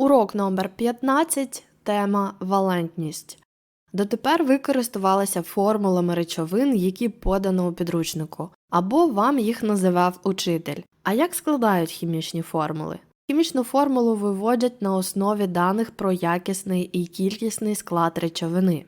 Урок номер 15. Тема валентність. Дотепер ви користувалися формулами речовин, які подано у підручнику, або вам їх називав учитель. А як складають хімічні формули? Хімічну формулу виводять на основі даних про якісний і кількісний склад речовини.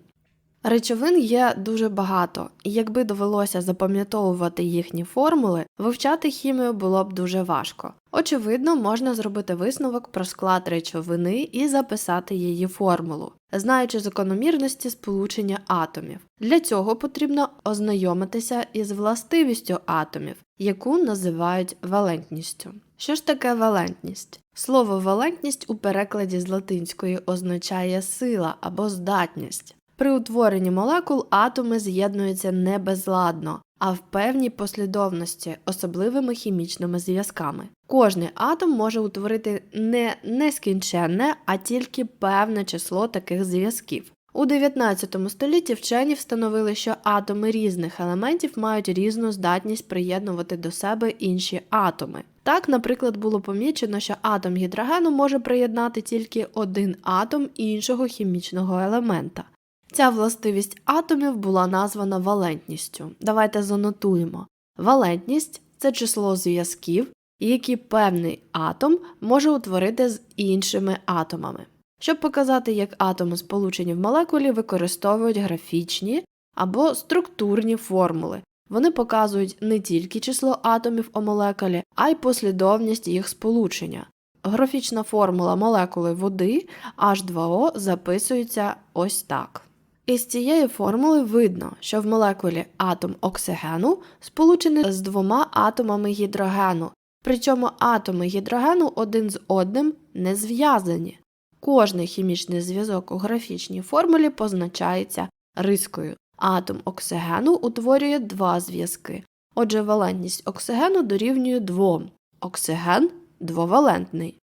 Речовин є дуже багато, і якби довелося запам'ятовувати їхні формули, вивчати хімію було б дуже важко. Очевидно, можна зробити висновок про склад речовини і записати її формулу, знаючи закономірності сполучення атомів. Для цього потрібно ознайомитися із властивістю атомів, яку називають валентністю. Що ж таке валентність? Слово валентність у перекладі з латинської означає сила або здатність. При утворенні молекул атоми з'єднуються не безладно, а в певній послідовності особливими хімічними зв'язками. Кожний атом може утворити не нескінченне, а тільки певне число таких зв'язків. У 19 столітті вчені встановили, що атоми різних елементів мають різну здатність приєднувати до себе інші атоми. Так, наприклад, було помічено, що атом гідрогену може приєднати тільки один атом іншого хімічного елемента. Ця властивість атомів була названа валентністю. Давайте занотуємо. Валентність це число зв'язків, які певний атом може утворити з іншими атомами. Щоб показати, як атоми сполучені в молекулі, використовують графічні або структурні формули. Вони показують не тільки число атомів у молекулі, а й послідовність їх сполучення. Графічна формула молекули води H2O записується ось так. Із цієї формули видно, що в молекулі атом оксигену сполучений з двома атомами гідрогену, причому атоми гідрогену один з одним не зв'язані. Кожний хімічний зв'язок у графічній формулі позначається рискою. Атом оксигену утворює два зв'язки. Отже, валентність оксигену дорівнює двом. Оксиген двовалентний.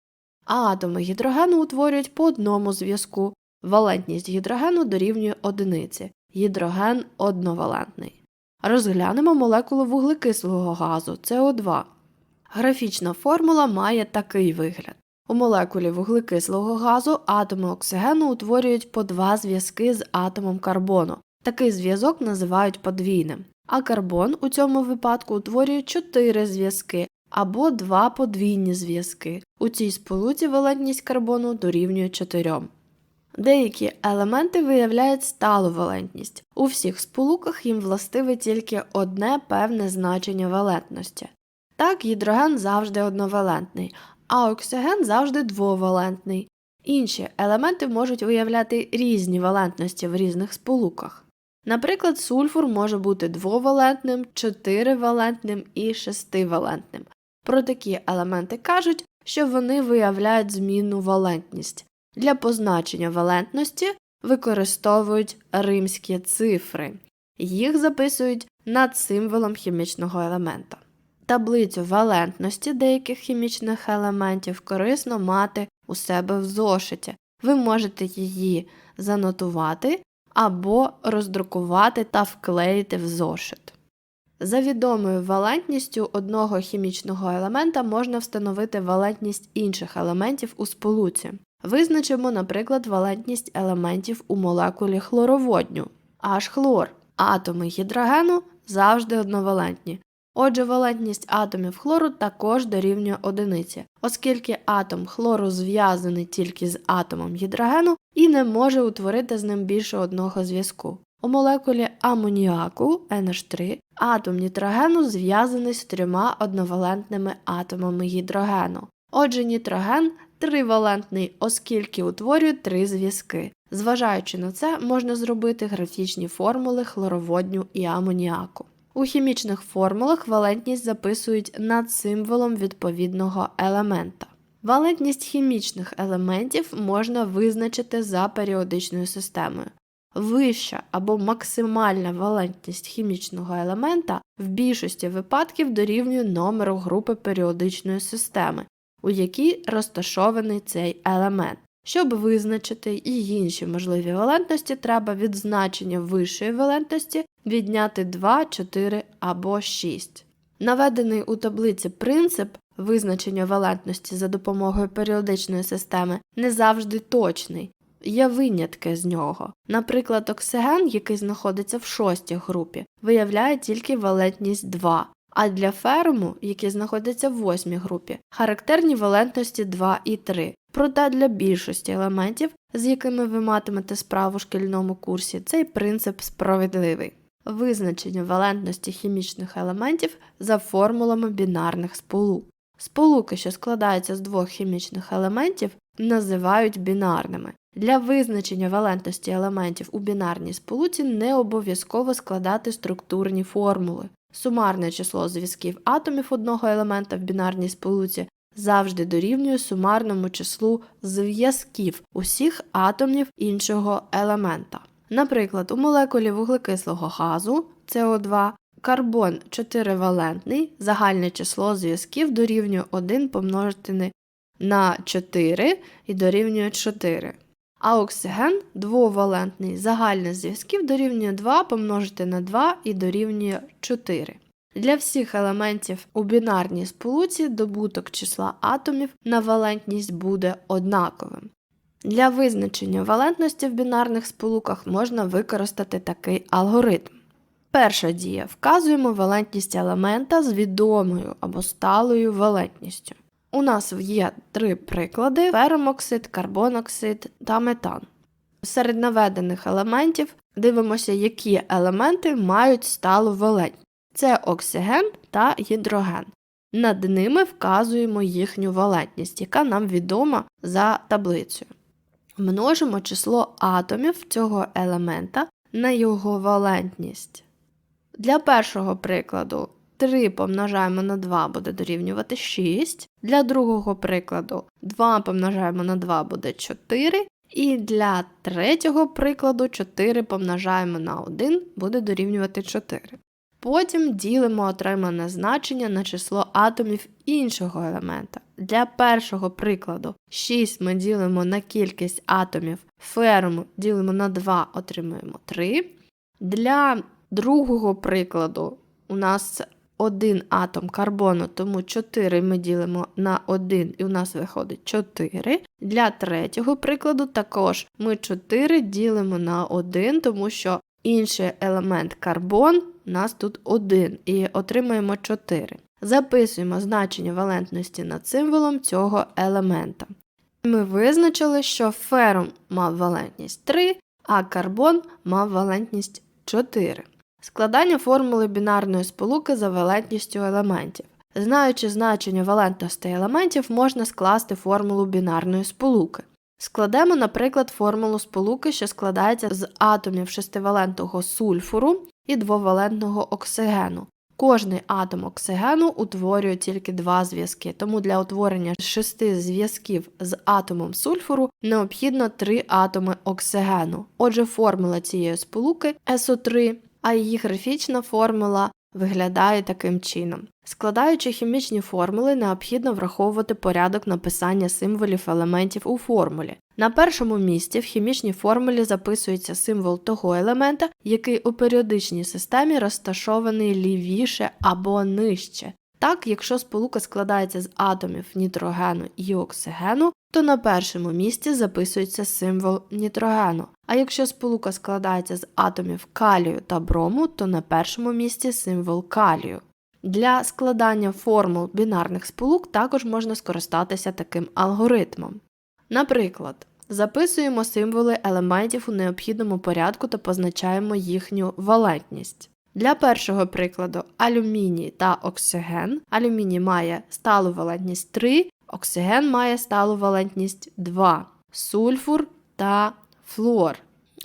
А атоми гідрогену утворюють по одному зв'язку. Валентність гідрогену дорівнює одиниці. Гідроген одновалентний. Розглянемо молекулу вуглекислого газу СО2. Графічна формула має такий вигляд. У молекулі вуглекислого газу атоми оксигену утворюють по два зв'язки з атомом карбону. Такий зв'язок називають подвійним. А карбон у цьому випадку утворює чотири зв'язки або два подвійні зв'язки. У цій сполуці валентність карбону дорівнює 4. Деякі елементи виявляють сталу валентність. У всіх сполуках їм властиве тільки одне певне значення валентності. Так, гідроген завжди одновалентний, а оксиген завжди двовалентний. Інші елементи можуть виявляти різні валентності в різних сполуках. Наприклад, сульфур може бути двовалентним, чотиривалентним і шестивалентним. Про такі елементи кажуть, що вони виявляють змінну валентність. Для позначення валентності використовують римські цифри, їх записують над символом хімічного елемента. Таблицю валентності деяких хімічних елементів корисно мати у себе в зошиті. Ви можете її занотувати або роздрукувати та вклеїти в зошит. За відомою валентністю одного хімічного елемента можна встановити валентність інших елементів у сполуці. Визначимо, наприклад, валентність елементів у молекулі хлороводню H-хлор. Атоми гідрогену завжди одновалентні. Отже, валентність атомів хлору також дорівнює одиниці, оскільки атом хлору зв'язаний тільки з атомом гідрогену і не може утворити з ним більше одного зв'язку. У молекулі амоніаку NH3 атом нітрогену зв'язаний з трьома одновалентними атомами гідрогену. Отже, нітроген тривалентний, оскільки утворює три зв'язки. Зважаючи на це, можна зробити графічні формули хлороводню і амоніаку. У хімічних формулах валентність записують над символом відповідного елемента. Валентність хімічних елементів можна визначити за періодичною системою. Вища або максимальна валентність хімічного елемента в більшості випадків дорівнює номеру групи періодичної системи, у якій розташований цей елемент. Щоб визначити і інші можливі валентності, треба від значення вищої валентності відняти 2, 4 або 6. Наведений у таблиці принцип Визначення валентності за допомогою періодичної системи не завжди точний. Є винятки з нього. Наприклад, оксиген, який знаходиться в шостій групі, виявляє тільки валентність 2, а для ферму, який знаходиться в восьмій групі, характерні валентності 2 і 3. Проте для більшості елементів, з якими ви матимете справу в шкільному курсі, цей принцип справедливий. Визначення валентності хімічних елементів за формулами бінарних сполук. Сполуки, що складаються з двох хімічних елементів, називають бінарними. Для визначення валентності елементів у бінарній сполуці не обов'язково складати структурні формули. Сумарне число зв'язків атомів одного елемента в бінарній сполуці завжди дорівнює сумарному числу зв'язків усіх атомів іншого елемента. Наприклад, у молекулі вуглекислого газу СО2 карбон 4-валентний, загальне число зв'язків дорівнює 1 помножити на 4 і дорівнює 4. А оксиген двовалентний, загальне зв'язків дорівнює 2 помножити на 2 і дорівнює 4. Для всіх елементів у бінарній сполуці добуток числа атомів на валентність буде однаковим. Для визначення валентності в бінарних сполуках можна використати такий алгоритм. Перша дія вказуємо валентність елемента з відомою або сталою валентністю. У нас є три приклади: феромоксид, карбоноксид та метан. Серед наведених елементів дивимося, які елементи мають сталу валентність. Це оксиген та гідроген. Над ними вказуємо їхню валентність, яка нам відома за таблицею. Множимо число атомів цього елемента на його валентність. Для першого прикладу 3 помножаємо на 2 буде дорівнювати 6. Для другого прикладу 2 помножаємо на 2 буде 4. І для третього прикладу 4 помножаємо на 1 буде дорівнювати 4. Потім ділимо отримане значення на число атомів іншого елемента. Для першого прикладу 6 ми ділимо на кількість атомів ферму, ділимо на 2, отримуємо 3. Для другого прикладу у нас один атом карбону, тому 4 ми ділимо на 1 і у нас виходить 4. Для третього прикладу також ми 4 ділимо на 1, тому що інший елемент карбон у нас тут 1 і отримаємо 4. Записуємо значення валентності над символом цього елемента. Ми визначили, що ферум мав валентність 3, а карбон мав валентність 4. Складання формули бінарної сполуки за валентністю елементів. Знаючи значення валентностей елементів, можна скласти формулу бінарної сполуки. Складемо, наприклад, формулу сполуки, що складається з атомів шестивалентного сульфуру і двовалентного оксигену. Кожний атом оксигену утворює тільки два зв'язки, тому для утворення шести зв'язків з атомом сульфуру необхідно три атоми оксигену. Отже, формула цієї сполуки СО3, а її графічна формула виглядає таким чином. Складаючи хімічні формули, необхідно враховувати порядок написання символів елементів у формулі. На першому місці в хімічній формулі записується символ того елемента, який у періодичній системі розташований лівіше або нижче. Так, якщо сполука складається з атомів нітрогену і оксигену, то на першому місці записується символ нітрогену. А якщо сполука складається з атомів калію та брому, то на першому місці символ калію. Для складання формул бінарних сполук також можна скористатися таким алгоритмом. Наприклад, записуємо символи елементів у необхідному порядку та позначаємо їхню валентність. Для першого прикладу алюміній та оксиген. Алюміній має сталу валентність 3, оксиген має сталу валентність 2, сульфур та флуор.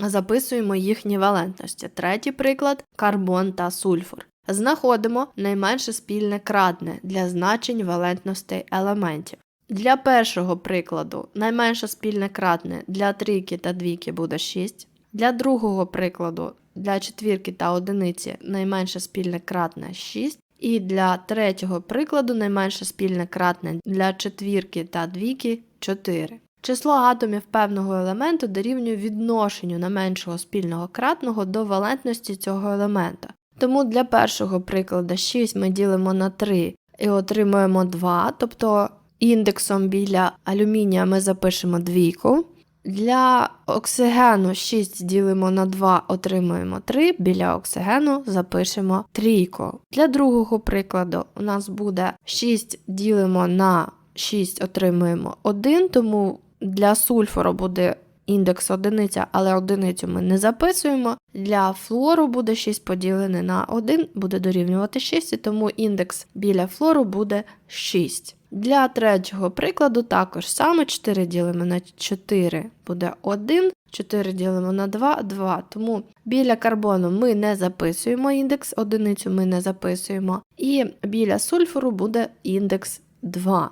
Записуємо їхні валентності. Третій приклад карбон та сульфур. Знаходимо найменше спільне кратне для значень валентностей елементів. Для першого прикладу найменше спільне кратне для трійки та двійки буде 6. Для другого прикладу для четвірки та одиниці найменше спільне кратне 6. І для третього прикладу найменше спільне кратне для четвірки та двійки 4. Число атомів певного елементу дорівнює відношенню найменшого спільного кратного до валентності цього елемента. Тому для першого прикладу 6 ми ділимо на 3 і отримуємо 2, тобто індексом біля алюмінія ми запишемо двійку. Для оксигену 6 ділимо на 2, отримуємо 3, біля оксигену запишемо трійку. Для другого прикладу у нас буде 6 ділимо на 6, отримуємо 1, тому для сульфуру буде індекс одиниця, але одиницю ми не записуємо. Для флору буде 6 поділене на 1, буде дорівнювати 6, і тому індекс біля флору буде 6. Для третього прикладу також саме 4 ділимо на 4 буде 1, 4 ділимо на 2 2. Тому біля карбону ми не записуємо індекс, одиницю ми не записуємо, і біля сульфуру буде індекс 2.